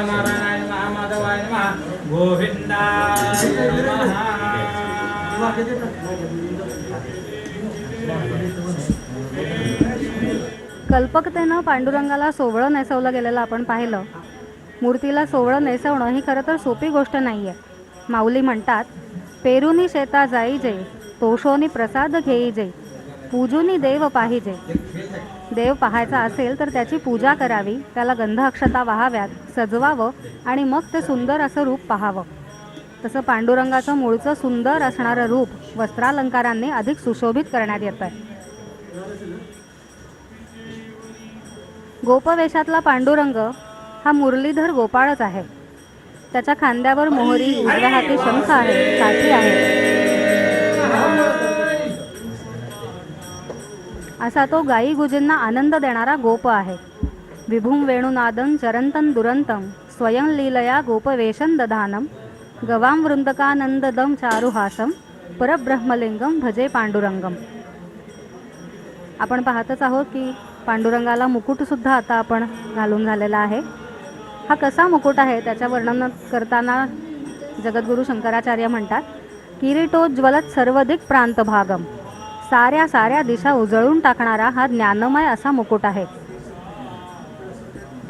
नारायणाय महामाधवाय नमः गोविंदाय नमः कल्पकतेनं पांडुरंगाला सोवळं नेसवलं गेलेलं आपण पाहिलं. मूर्तीला सोवळं नेसवणं ही खरं तर सोपी गोष्ट नाही आहे माऊली म्हणतात पेरुनी शेता जाई जे तोषोनी प्रसाद घेई जे पूजूनी देव पाहिजे देव पाहायचा असेल तर त्याची पूजा करावी त्याला गंध अक्षता वाहाव्यात सजवावं आणि मग ते सुंदर असं रूप पाहावं. तसं पांडुरंगाचं मूळचं सुंदर असणारं रूप वस्त्रालंकारांनी अधिक सुशोभित करण्यात येतं आहे गोपवेशातला पांडुरंग हा मुरलीधर गोपाळच आहे. त्याच्या खांद्यावर मोहरी उजव्या हाती शंख आहे साठी आहे. असा तो गायी गुजींना आनंद देणारा गोप आहे. विभुम वेणुनादन चरंतन दुरंतं स्वयंलीलया गोपवेशन दधानम दधानं गवां वृंदकानंददं चारुहासं परब्रह्मलिंगम भजे पांडुरंगम आपण पाहतच आहोत की पांडुरंगाला मुकुटसुद्धा आता आपण घालून झालेला आहे. हा कसा मुकुट आहे त्याच्या वर्णन करताना जगद्गुरू शंकराचार्य म्हणतात किरीटोज्वलत सर्वाधिक प्रांत भागम साऱ्या साऱ्या दिशा उजळून टाकणारा हा ज्ञानमय असा मुकुट आहे.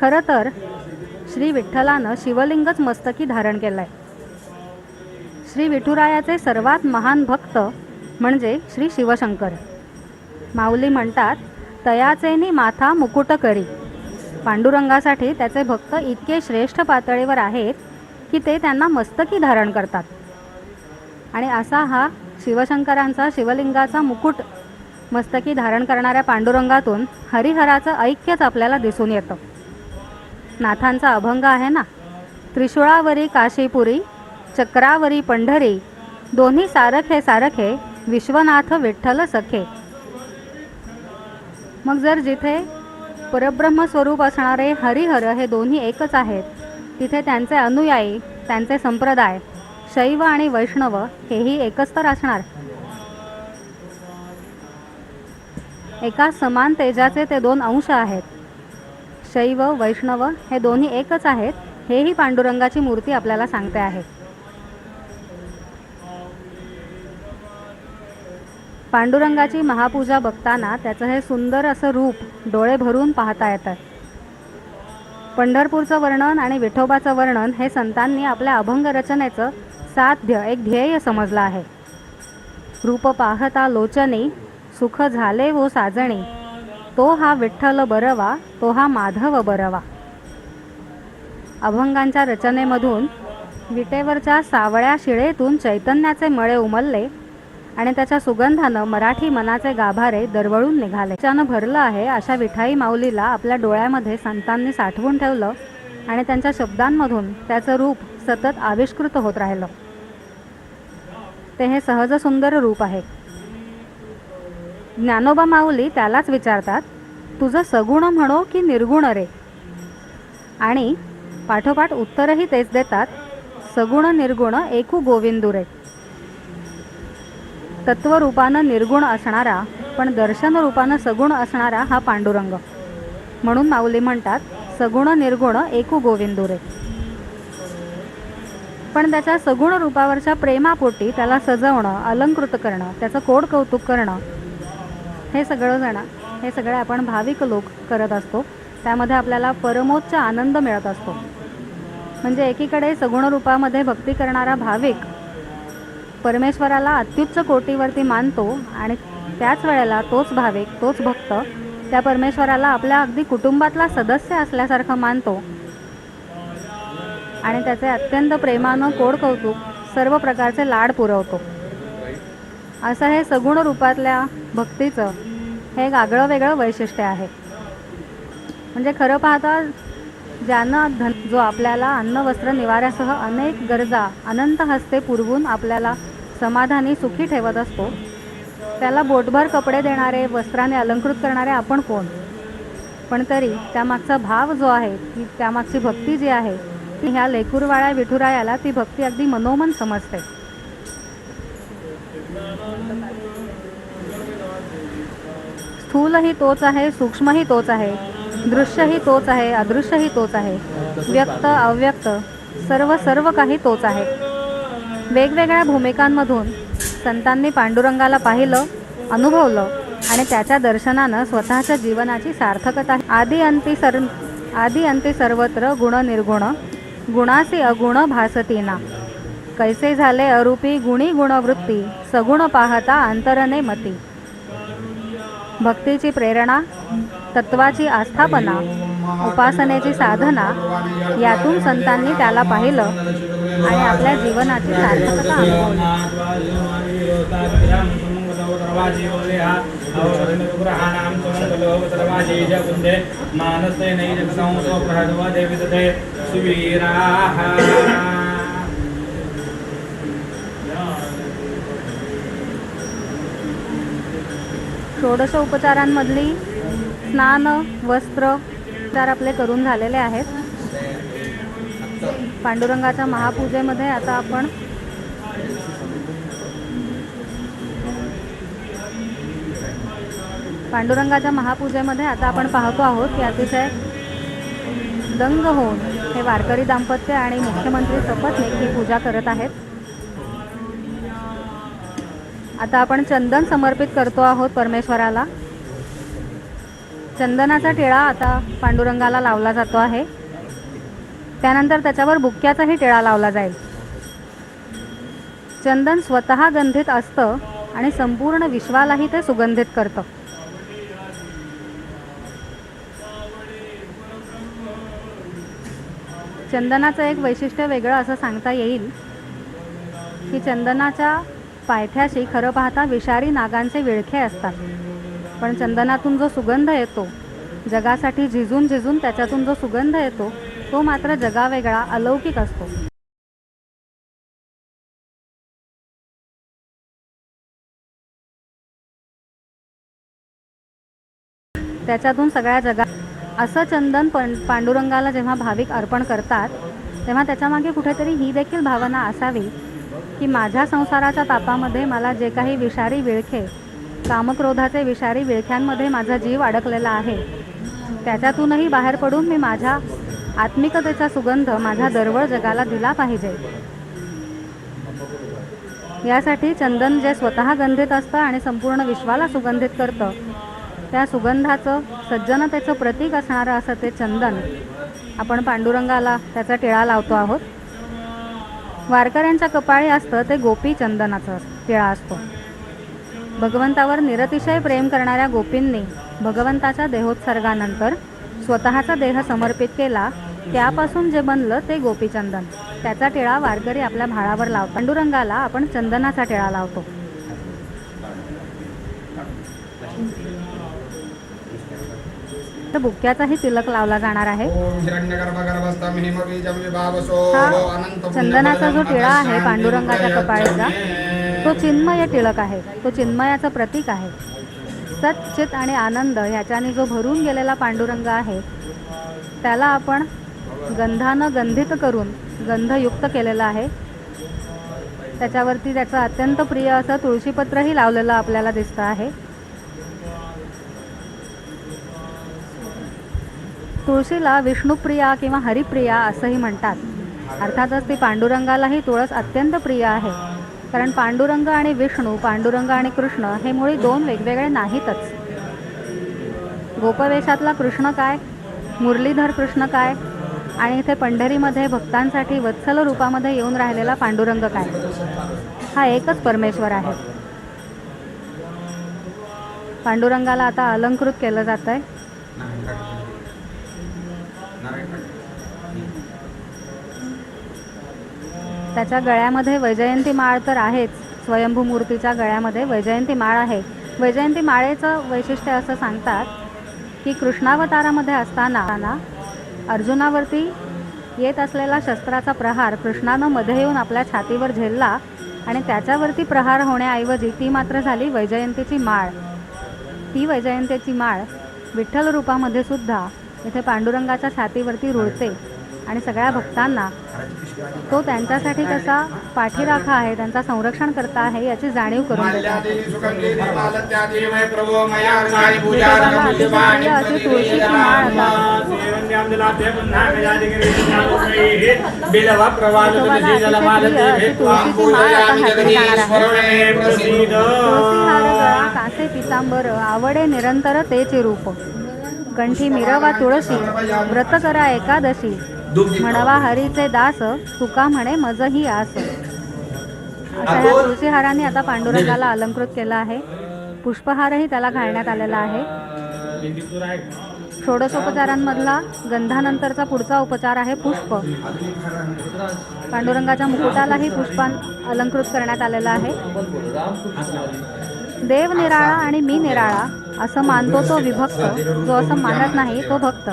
खरं तर श्री विठ्ठलानं शिवलिंगच मस्तकी धारण केलं आहे श्री विठुरायाचे सर्वात महान भक्त म्हणजे श्री शिवशंकर. माऊली म्हणतात तयाचेनी माथा मुकुट करी. पांडुरंगासाठी त्याचे भक्त इतके श्रेष्ठ पातळीवर आहेत की ते त्यांना मस्तकी धारण करतात. आणि असा हा शिवशंकरांचा शिवलिंगाचा मुकुट मस्तकी धारण करणाऱ्या पांडुरंगातून हरिहराचं ऐक्यच आपल्याला दिसून येतं. नाथांचा अभंग आहे ना? त्रिशूळावरी काशीपुरी चक्रावरी पंढरी दोन्ही सारखे सारखे विश्वनाथ विठ्ठल सखे. मग जर जिथे परब्रह्म स्वरूप असणारे हरिहर हे दोन्ही एकच आहेत तिथे त्यांचे अनुयायी त्यांचे संप्रदाय शैव आणि वैष्णव हेही एकच तर असणार एका समान तेजाचे ते दोन अंश आहेत. शैव वैष्णव हे दोन्ही एकच आहेत हेही पांडुरंगाची मूर्ती आपल्याला सांगते आहे. पांडुरंगाची महापूजा बघताना त्याचं हे सुंदर असं रूप डोळे भरून पाहता येतं. पंढरपूरचं वर्णन आणि विठोबाचं वर्णन हे संतांनी आपल्या अभंग रचनेचं साध्य एक ध्येय समजला आहे. रूप पाहता लोचनी सुख झाले वो साजणे. तो हा विठ्ठल बरवा तो हा माधव बरवा. अभंगांच्या रचनेमधून विटेवरच्या सावळ्या शिळेतून चैतन्याचे मळे उमलले आणि त्याच्या सुगंधानं मराठी मनाचे गाभारे दरवळून निघाले. त्यानं भरलं आहे अशा विठाई माऊलीला आपल्या डोळ्यामध्ये संतांनी साठवून ठेवलं आणि त्यांच्या शब्दांमधून त्याचं रूप सतत आविष्कृत होत राहिलं. ते हे सहज सुंदर रूप आहे. ज्ञानोबा माऊली त्यालाच विचारतात तुझं सगुण म्हणो की निर्गुण रे? आणि पाठोपाठ उत्तरही तेच देतात सगुण निर्गुण एकू गोविंदू रे. तत्वरूपानं निर्गुण असणारा पण दर्शन रूपानं सगुण असणारा हा पांडुरंग. म्हणून माऊली म्हणतात सगुण निर्गुण एकू गोविंदू रे. पण त्याच्या सगुण रूपावरच्या प्रेमापोटी त्याला सजवणं अलंकृत करणं त्याचं कोड कौतुक करणं. हे सगळं जण हे सगळे आपण भाविक लोक करत असतो. त्यामध्ये आपल्याला परमोच्च आनंद मिळत असतो. म्हणजे एकीकडे सगुण रूपामध्ये भक्ती करणारा भाविक परमेश्वराला अत्युच्च कोटीवरती मानतो आणि त्याच वेळेला तोच भाविक तोच भक्त त्या परमेश्वराला आपल्या अगदी कुटुंबातला सदस्य असल्यासारखं मानतो. आणि त्याचे अत्यंत प्रेमानं कोड कौतुक सर्व प्रकारचे लाड पुरवतो. असं हे सगुण रूपातल्या भक्तीचं हे एक आगळं वेगळं वैशिष्ट्य आहे. म्हणजे खरं पाहता ज्यानं धन जो आपल्याला अन्न वस्त्र निवाऱ्यासह अनेक गरजा अनंत हस्ते पुरवून आपल्याला समाधानी सुखी ठेवत असतो त्याला बोटभर कपडे देणारे वस्त्राने अलंकृत करणारे आपण कोण? पण तरी त्यामागचा भाव जो आहे की त्यामागची भक्ती जी आहे ह्या लेकूरवाळ्या विठुरायाला ती भक्ती अगदी मनोमन समजते. स्थूलही तोच आहे सूक्ष्मही तोच आहे दृश्यही तोच आहे अदृश्यही तोच आहे व्यक्त अव्यक्त सर्व सर्व काही तोच आहे. वेगवेगळ्या भूमिकांमधून संतांनी पांडुरंगाला पाहिलं अनुभवलं आणि त्याच्या दर्शनानं स्वतःच्या जीवनाची सार्थकता आदी अंती सर आदी अंती सर्वत्र गुण निर्गुण गुणासी अगुण भासतीना. कैसे झाले अरूपी गुणी गुणवृत्ती सगुण पाहता अंतरने मती. भक्तीची प्रेरणा तत्वाची आस्थापना उपासनेची साधना यातून संतांनी त्याला पाहिलं आणि आपल्या जीवनाची सार्थकता अनुभवली. मानसे षोडश उपचारांमधली स्नान वस्त्र उपचार आपले करून झालेले आहेत. पांडुरंगाच्या महापूजेमध्ये आता आपण पांडुरंगाच्या महापूजेमध्ये आता आपण पाहतो आहोत की अतिशय दंग होऊन हे वारकरी दाम्पत्य आणि मुख्यमंत्री सपत्नीक ही पूजा करत आहेत. आता आपण चंदन समर्पित करतो आहोत परमेश्वराला. चंदनाचा टिळा आता पांडुरंगाला लावला जातो आहे. त्यानंतर त्याच्यावर बुक्क्याचाही टिळा लावला जाईल. चंदन स्वतः गंधित असतं आणि संपूर्ण विश्वालाही ते सुगंधित करतं. चंदनाचं एक वैशिष्ट्य वेगळं असं सांगता येईल की चंदनाच्या पायथ्याशी खरं पाहता विषारी नागांचे विळखे असतात. पण चंदनातून जो सुगंध येतो जगासाठी झिजून झिजून त्याच्यातून जो सुगंध येतो तो मात्र जगावेगळा अलौकिक असतो. त्याच्यातून सगळ्या जगा असं चंदन पण पांडुरंगाला जेव्हा भाविक अर्पण करतात तेव्हा त्याच्यामागे कुठेतरी ही देखील भावना असावी की माझ्या संसाराच्या तापामध्ये मला जे काही विषारी विळखे कामक्रोधाचे विषारी विळख्यांमध्ये माझा जीव अडकलेला आहे. त्याच्यातूनही बाहेर पडून मी माझ्या आत्मिकतेचा सुगंध माझ्या दरवळ जगाला दिला पाहिजे. यासाठी चंदन जे स्वतः गंधित असतं आणि संपूर्ण विश्वाला सुगंधित करतं त्या सुगंधाचं सज्जनतेचं प्रतीक असणारं असं ते चंदन. आपण पांडुरंगाला त्याचा टिळा लावतो आहोत. वारकऱ्यांच्या कपाळी असतं ते गोपी चंदनाचं टिळा असतो. भगवंतावर निरतिशय प्रेम करणाऱ्या गोपींनी भगवंताच्या देहोत्सर्गानंतर स्वतःचा देह समर्पित केला. त्यापासून जे बनलं ते गोपीचंदन त्याचा टिळा वारकरी आपल्या भाळावर लावतो पांडुरंगाला आपण चंदनाचा टिळा लावतो. तर बुक्क्याचाही तिलक लावला जाणार आहे. हा चंदनाचा जो टिळा आहे पांडुरंगाच्या कपाळीचा तो चिन्मय टिळक आहे. तो चिन्मयाचं प्रतीक आहे. सच्चित आणि आनंद ह्याच्याने जो भरून गेलेला पांडुरंग आहे त्याला आपण गंधानं गंधित करून गंधयुक्त केलेलं आहे. त्याच्यावरती त्याचं अत्यंत प्रिय असं तुळशीपत्रही लावलेलं आपल्याला दिसतं आहे. तुळशीला विष्णुप्रिया किंवा हरिप्रिया असंही म्हणतात. अर्थातच ती पांडुरंगालाही तुळस अत्यंत प्रिय आहे. कारण पांडुरंग आणि विष्णू पांडुरंग आणि कृष्ण हे मुळी दोन वेगवेगळे नाहीतच. गोपवेशातला कृष्ण काय? मुरलीधर कृष्ण काय? आणि इथे पंढरीमध्ये भक्तांसाठी वत्सल रूपामध्ये येऊन राहिलेला पांडुरंग काय? हा एकच परमेश्वर आहे. पांडुरंगाला आता अलंकृत केलं जात आहे त्याच्या गळ्यामध्ये वैजयंती माळ तर आहेच. स्वयंभू मूर्तीच्या गळ्यामध्ये वैजयंती माळ आहे. वैजयंती माळेचं वैशिष्ट्य असं सांगतात की कृष्णावतारामध्ये असताना अर्जुनावरती येत असलेला शस्त्राचा प्रहार कृष्णानं मध्ये येऊन आपल्या छातीवर झेलला आणि त्याच्यावरती प्रहार होण्याऐवजी ती मात्र झाली वैजयंतीची माळ. ती वैजयंतीची माळ विठ्ठल रूपामध्ये सुद्धा इथे पांडुरंगाच्या छातीवरती रुळते. आणि सगळ्या भक्तांना तो त्यांच्यासाठी कसा पाठीराखा आहे त्यांचा संरक्षण करता आहे याची जाणीव करून अशी तुळशीची माळ आता तुळशीची माळ कासे पितांबर आवडे निरंतर तेचे रूप कंठी मिरवा तुळशी व्रत करा एकादशी म्हणवा हरीचे दास तुका म्हणे मजही आस. अशा या तुळशी हाराने आता पांडुरंगाला अलंकृत केलं आहे. पुष्पहारही त्याला घालण्यात आलेला आहे. षोडशोपचारांमधला गंधानंतरचा पुढचा उपचार आहे पुष्प. पांडुरंगाच्या मुकुटालाही पुष्पां अलंकृत करण्यात आलेला आहे. देव निराळा आणि मी निराळा असं मानतो तो विभक्त. जो असं मानत नाही तो भक्त.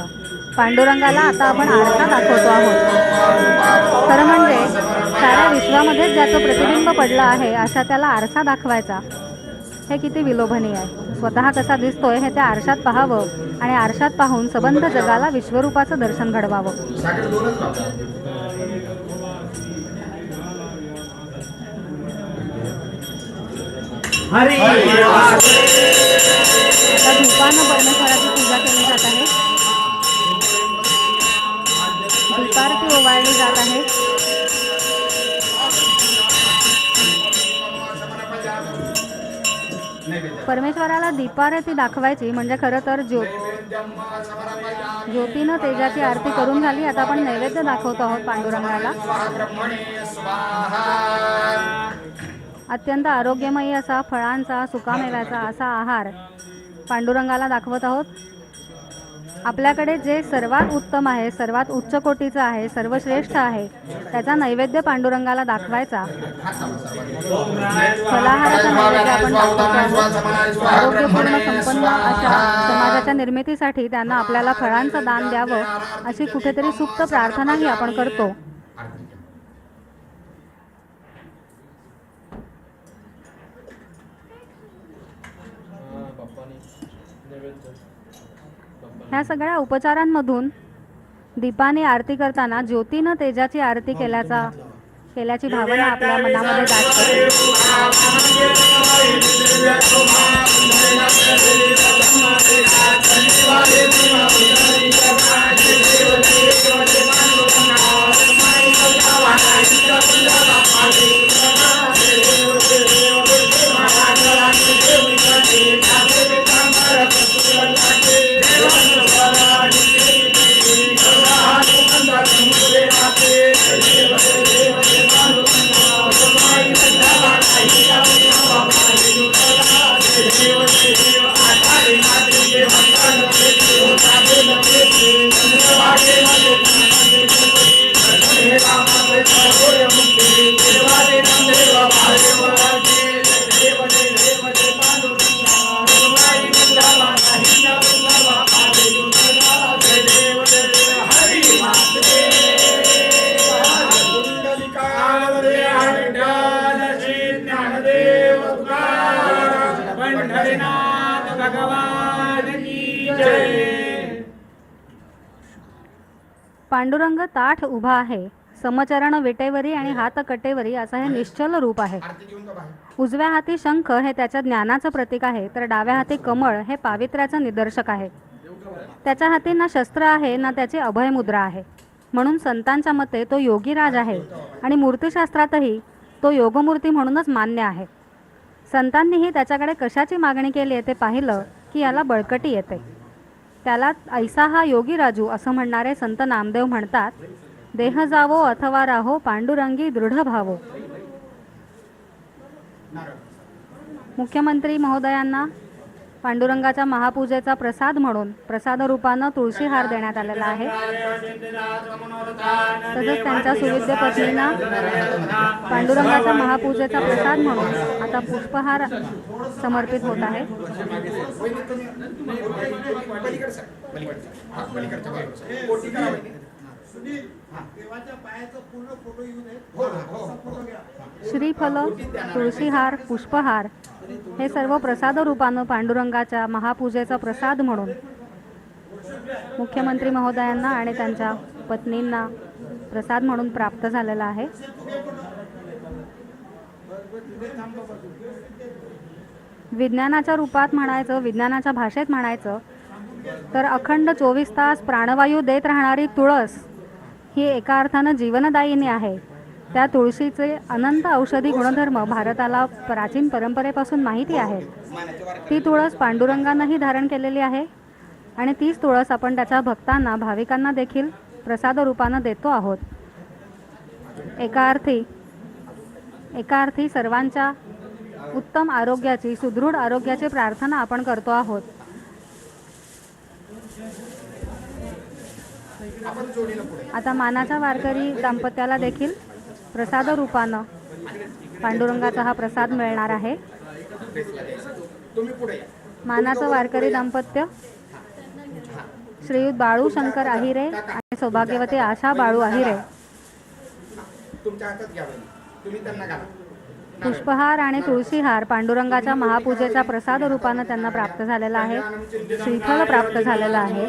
पांडुरंगाला आता आपण आरसा दाखवतो आहोत. खरं म्हणजे साऱ्या विश्वामध्येच ज्याचं प्रतिबिंब पडलं आहे अशा त्याला आरसा दाखवायचा. हे किती विलोभनीय आहे. स्वतः कसा दिसतोय हे त्या आरशात पाहावं आणि आरशात पाहून सबंध जगाला विश्वरूपाचं दर्शन घडवावं. हरी आता धूपानं परमेश्वराची पूजा केली जात आहे. दीपारती ओवाळली जात आहे. परमेश्वराला दीपारती दाखवायची म्हणजे खरं तर ज्योत ज्योतीनं तेजाची आरती करून झाली आता आपण नैवेद्य दाखवतो आहोत पांडुरंगाला. अत्यंत आरोग्यमयी असा फळांचा सुकामेव्याचा असा आहार. पांडुरंगाला दाखवत आहोत. आपल्याकडे जे सर्वात उत्तम आहे सर्वात उच्च कोटीचं आहे सर्वश्रेष्ठ आहे त्याचा नैवेद्य पांडुरंगाला दाखवायचा. फलाहाराचा नैवेद्य आपण दाखवतो. आहोत आरोग्यपूर्ण संपन्न अशा समाजाच्या निर्मितीसाठी त्यांना आपल्याला फळांचं दान द्यावं अशी कुठेतरी सुप्त प्रार्थनाही आपण करतो. ह्या सगळ्या उपचारांमधून दीपाने आरती करताना ज्योतीनं तेजाची आरती केल्याचा केल्याची भावना आपल्या मनामध्ये दाटते ताठ उभा आहे. समचरण विटेवरी आणि हात कटेवरी असं हे निश्चल रूप आहे. उजव्या हाती शंख हे त्याच्या ज्ञानाचं प्रतीक आहे तर डाव्या हाती कमळ हे पावित्र्याचं निदर्शक आहे. त्याच्या हाती ना शस्त्र आहे ना त्याची अभयमुद्रा आहे. म्हणून संतांच्या मते तो योगीराज आहे आणि मूर्तिशास्त्रातही तो योगमूर्ती म्हणूनच मान्य आहे. संतांनीही त्याच्याकडे कशाची मागणी केली आहे ते पाहिलं की याला बळकटी येते. त्याला ऐसा हा योगी राजू असं म्हणणारे संत नामदेव म्हणतात देह जावो अथवा राहो पांडुरंगी दृढ भावो. मुख्यमंत्री महोदयांना पांडुरंगाच्या महापूजेचा प्रसाद म्हणून प्रसाद रूपानं तुळशी हार देण्यात आलेला आहे. तसंच त्यांच्या सुविद्य पत्नींना पांडुरंगाच्या महापूजेचा प्रसाद म्हणून आता पुष्पहार समर्पित होत आहे. पलीकडच्या वहिनी. देवाच्या पायाचा पूर्ण फोटो येऊ नये हो हो, हो. घ्या श्रीफल तुळशीहार पुष्पहार हे सर्व प्रसाद रूपानं पांडुरंगाच्या महापूजेचा प्रसाद म्हणून मुख्यमंत्री महोदयांना आणि त्यांच्या पत्नींना प्रसाद म्हणून प्राप्त झालेला आहे विज्ञानाच्या रूपात म्हणायचं विज्ञानाच्या भाषेत म्हणायचं तर अखंड चोवीस तास प्राणवायू देत राहणारी तुळस ही एका अर्थानं जीवनदायिनी आहे. त्या तुळशीचे अनंत औषधी गुणधर्म भारताला प्राचीन परंपरेपासून माहिती आहेत. ती तुळस पांडुरंगानंही धारण केलेली आहे आणि तीच तुळस आपण त्याच्या भक्तांना भाविकांना देखील प्रसाद रूपानं देतो आहोत. एका अर्थी एका अर्थी सर्वांच्या उत्तम आरोग्याची सुदृढ आरोग्याची प्रार्थना आपण करतो आहोत. आता मानाच्या वारकरी दाम्पत्याला देखील प्रसाद रूपानं पांडुरंगाचा हा प्रसाद मिळणार आहे. मानाचं वारकरी दाम्पत्य श्रीयुत बाळू शंकर आहिरे आणि सौभाग्यवती आशा बाळू आहिरे तुमच्या हातात घ्या तुम्ही त्यांना घाला. पुष्पहार आणि तुळशीहार पांडुरंगाच्या महापूजेचा प्रसाद रूपानं त्यांना प्राप्त झालेला आहे. श्रीफळ प्राप्त झालेलं आहे.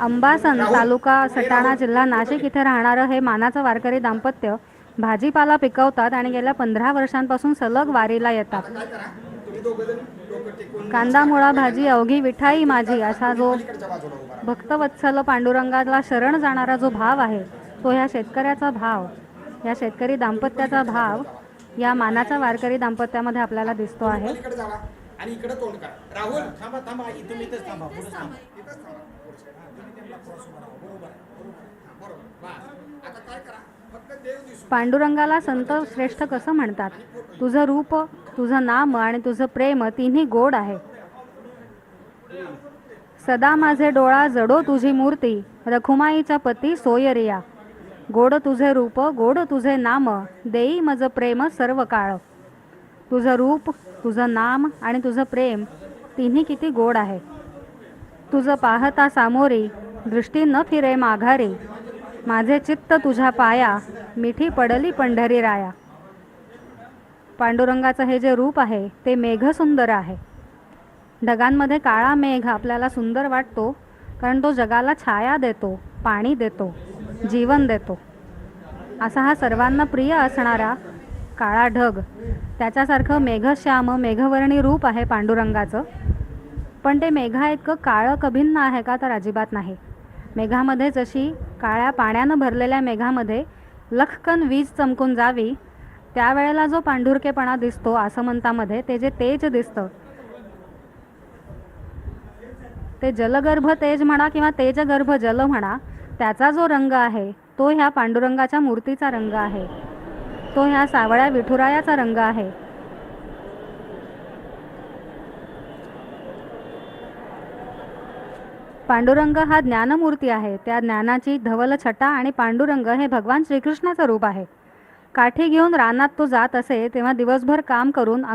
अंबासन तालुका सटाणा जिल्हा नाशिक इथे राहणारं हे मानाचं वारकरी दाम्पत्य भाजीपाला पिकवतात आणि गेल्या पंधरा वर्षांपासून सलग वारीला येतात. कांदा मुळा भाजी अवघी विठाई माझी असा जो भक्तवत्सल पांडुरंगाला शरण जाणारा जो भाव आहे तो ह्या शेतकऱ्याचा भाव या शेतकरी दाम्पत्याचा भाव या मानाच्या वारकरी दाम्पत्यामध्ये आपल्याला दिसतो आहे. इकडे जावा आणि इकडे तोंड करा. राहुल थांबा थांबा इथून इथंच थांबा पुढे थांबा. इथंच थांबा बरोबर बस आता काय करा फक्त देव दिसू. पांडुरंगाला संत श्रेष्ठ कसं म्हणतात? तुझं रूप तुझं नाम आणि तुझं प्रेम तिन्ही गोड आहे. सदा माझे डोळा जडो तुझी मूर्ती रखुमाईच्या पती सोयरिया. गोड तुझे रूप गोड तुझे नाम देई मज प्रेम सर्व काळ. तुझं रूप तुझं नाम आणि तुझं प्रेम तिन्ही किती गोड आहे. तुझं पाहता सामोरी दृष्टी न फिरे माघारी. माझे चित्त तुझ्या पाया मिठी पडली पंढरी राया. पांडुरंगाचं हे जे रूप आहे ते मेघसुंदर आहे. ढगांमध्ये काळा मेघ आपल्याला सुंदर वाटतो कारण तो जगाला छाया देतो पाणी देतो जीवन देतो. असा हा सर्वांना प्रिय असणारा काळा ढग. त्याच्यासारखं मेघश्याम मेघवर्णी रूप आहे पांडुरंगाचं. पण ते मेघा इतकं काळं कभिन्न आहे का तर अजिबात नाही. मेघामध्ये जशी काळ्या पाण्यानं भरलेल्या मेघामध्ये लखकन वीज चमकून जावी त्यावेळेला जो पांढुरकेपणा दिसतो आसमंतामध्ये ते जे तेज दिसतं. ते जलगर्भ तेज म्हणा किंवा तेजगर्भ जल म्हणा त्याचा जो रंग आहे तो ह्या पांडुरंगाच्या मूर्तीचा रंग आहे. तो ह्या सावळ्या विठुरायाचा रंग आहे. पांडुरंग हा ज्ञानमूर्ती आहे. त्या ज्ञानाची धवल छटा आणि पांडुरंग हे भगवान श्रीकृष्णाचं रूप आहे. काठी घेऊन रानात तो जात असे तेव्हा दिवसभर काम करून